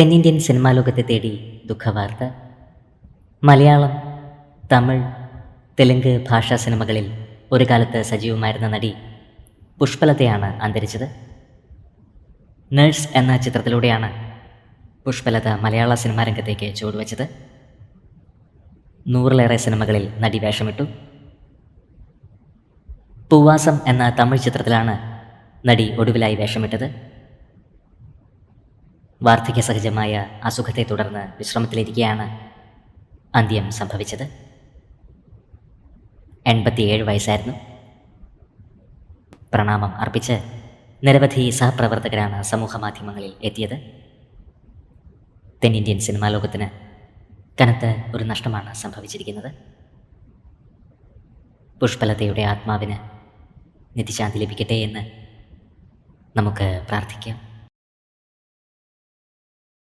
തെന്നിന്ത്യൻ സിനിമാ ലോകത്തെ തേടി ദുഃഖവാർത്ത. മലയാളം തമിഴ് തെലുങ്ക് ഭാഷാ സിനിമകളിൽ ഒരു കാലത്ത് സജീവമായിരുന്ന നടി പുഷ്പലതയാണ് അന്തരിച്ചത്. നഴ്സ് എന്ന ചിത്രത്തിലൂടെയാണ് പുഷ്പലത മലയാള സിനിമാ രംഗത്തേക്ക് ചുവടുവെച്ചത്. നൂറിലേറെ സിനിമകളിൽ നടി വേഷമിട്ടു. പൂവാസം എന്ന തമിഴ് ചിത്രത്തിലാണ് നടി ഒടുവിലായി വേഷമിട്ടത്. വാർദ്ധക്യ സഹജമായ അസുഖത്തെ തുടർന്ന് വിശ്രമത്തിലിരിക്കെയാണ് അന്ത്യം സംഭവിച്ചത്. എൺപത്തിയേഴ് വയസ്സായിരുന്നു. പ്രണാമം അർപ്പിച്ച് നിരവധി സഹപ്രവർത്തകരാണ് സമൂഹ മാധ്യമങ്ങളിൽ എത്തിയത്. തെന്നിന്ത്യൻ സിനിമാ ലോകത്തിന് കനത്ത ഒരു നഷ്ടമാണ് സംഭവിച്ചിരിക്കുന്നത്. പുഷ്പലതയുടെ ആത്മാവിന് നിത്യശാന്തി ലഭിക്കട്ടെ എന്ന് നമുക്ക് പ്രാർത്ഥിക്കാം.